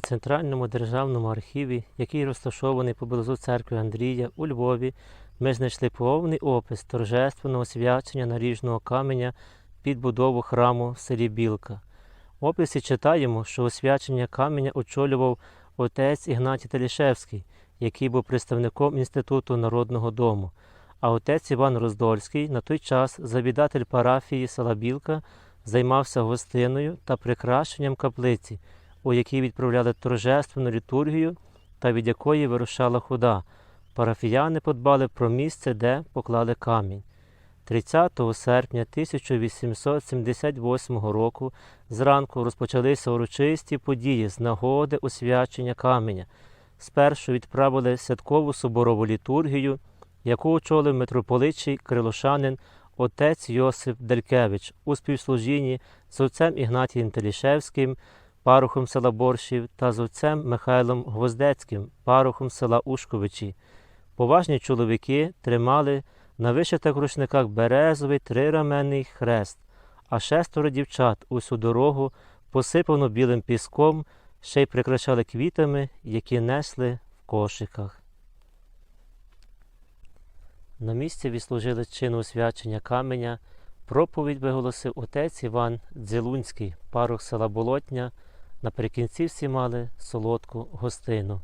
Центральному державному архіві, який розташований поблизу церкви Андрія у Львові, ми знайшли повний опис торжественного свячення наріжного каменя під будову храму в селі Білка. В описі читаємо, що освячення каменя очолював отець Ігнатій Телішевський, який був представником Інституту народного дому. А отець Іван Роздольський на той час завідатель парафії села Білка займався гостиною та прикрашенням каплиці, у якій відправляли торжественну літургію та від якої вирушала худа. Парафіяни подбали про місце, де поклали камінь. 30 серпня 1878 року зранку розпочалися урочисті події з нагоди освячення каменя. Спершу відправили святкову соборову літургію, яку очолив митрополитчий крилошанин отець Йосип Делькевич у співслужінні з отцем Ігнатієм Телішевським, парохом села Борщів та з отцем Михайлом Гвоздецьким, парохом села Ушковичі. Поважні чоловіки тримали на вишитих рушниках березовий трираменний хрест, а шестеро дівчат усю дорогу посипано білим піском, ще й прикрашали квітами, які несли в кошиках. На місці відслужили чину освячення каменя. Проповідь виголосив отець Іван Дзелунський, парох села Болотня. Наприкінці всі мали солодку гостину.